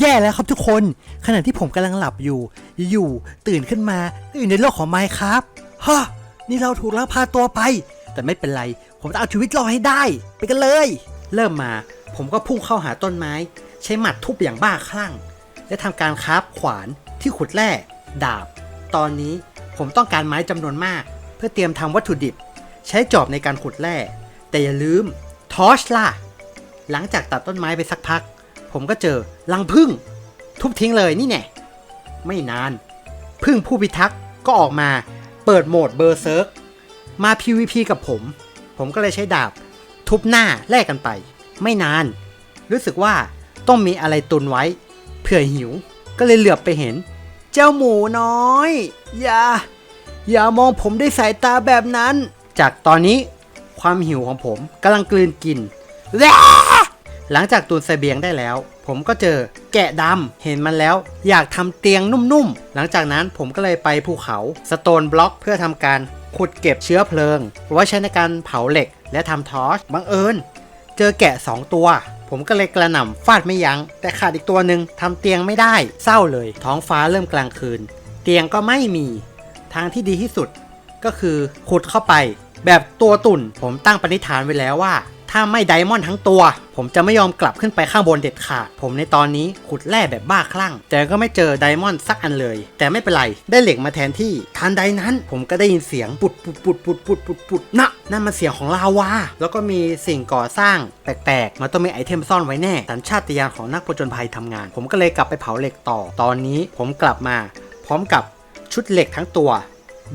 แย่แล้วครับทุกคน ขณะที่ผมกำลังหลับอยู่ อยู่ตื่นขึ้นมาอยู่ในโลกของไมค์ครับฮะนี่เราถูกลักพาตัวไป แต่ไม่เป็นไร ผมจะเอาชีวิตรอดให้ได้ ไปกันเลย เริ่มมา ผมก็พุ่งเข้าหาต้นไม้ ใช้หมัดทุบอย่างบ้าคลั่ง และทำการคราฟขวานที่ขุดแร่ดาบ ตอนนี้ผมต้องการไม้จำนวนมาก เพื่อเตรียมทำวัตถุดิบ ใช้จอบในการขุดแร่แต่อย่าลืมทอชล่ะหลังจากตัดต้นไม้ไปสักพัก ผมก็เจอลังพึ่ง ทุบทิ้งเลยนี่แน่ไม่นานพึ่งผู้พิทักษ์ก็ออกมาเปิดโหมดเบอร์เซิร์กมา PVP กับผม ผมก็เลยใช้ดาบ ทุบหน้าแลกกันไป ไม่นาน รู้สึกว่าต้องมีอะไรตุนไว้ เผื่อหิวก็เลยเหลือบไปเห็น เจ้าหมูน้อย อย่า อย่ามองผมด้วยสายตาแบบนั้น จากตอนนี้ความหิวของผมกำลังกลืนกินแร่ หลังจากตุนเสบียงได้แล้ว ผมก็เจอแกะดำเห็นมันแล้ว อยากทำเตียงนุ่มๆ หลังจากนั้นผมก็เลยไปภูเขาสโตนบล็อกเพื่อทำการขุดเก็บเชื้อเพลิงไว้ใช้ในการเผาเหล็กและทำทอร์ชบังเอิญ เจอแกะ 2 ตัว ผมก็เลยกระหน่ำฟาดไม่ยัง้ง แต่ขาดอีกตัวหนึ่งทำเตียงไม่ได้เศร้าเลย ท้องฟ้าเริ่มกลางคืน เตียงก็ไม่มี ทางที่ดีที่สุด ก็คือขุดเข้าไป แบบตัวตุ่นผมตั้งปณิธานไว้แล้วว่า ถ้าไม่ไดมอนด์ทั้งตัว ผมจะไม่ยอมกลับขึ้นไปข้างบนเด็ดขาด ผมในตอนนี้ขุดแร่แบบบ้าคลั่ง แต่ก็ไม่เจอไดมอนด์สักอันเลย แต่ไม่เป็นไร ได้เหล็กมาแทนที่ ทันใดนั้นผมก็ได้ยินเสียงปุดปุดปุดปุดปุดปุดปุดนะนั่นมันเสียงของลาวา แล้วก็มีสิ่งก่อสร้างแปลกๆ มันต้องมีไอเทมซ่อนไว้แน่ สัญชาตญาณของนักผจญภัยทำงาน ผมก็เลยกลับไปเผาเหล็กต่อ ตอนนี้ผมกลับมา พร้อมกับชุดเหล็กทั้งตัว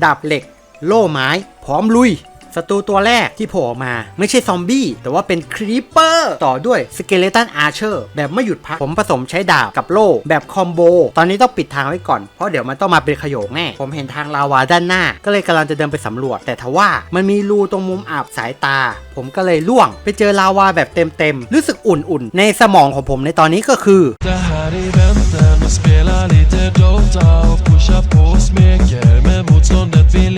ดาบเหล็ก โล่ไม้ พร้อมลุย ศัตรูตัวแรกที่โผล่ออกมาไม่ใช่ซอมบี้ แต่ว่าเป็นครีปเปอร์ต่อด้วยสเกเลตันอาร์เชอร์แบบไม่หยุดพัก ผมผสมใช้ดาบกับโล่แบบคอมโบ ตอนนี้ต้องปิดทางไว้ก่อน เพราะเดี๋ยวมันต้องมาเป็นขยงแน่ ผมเห็นทางลาวาด้านหน้า ก็เลยกำลังจะเดินไปสำรวจ แต่ทว่ามันมีรูตรงมุมอับสายตา ผมก็เลยล่วง ไปเจอลาวาแบบเต็มๆรู้สึกอุ่นๆ ในสมองของผมในตอนนี้ก็คือ spela lite Dota och pusha på och smeker Men motståndet vill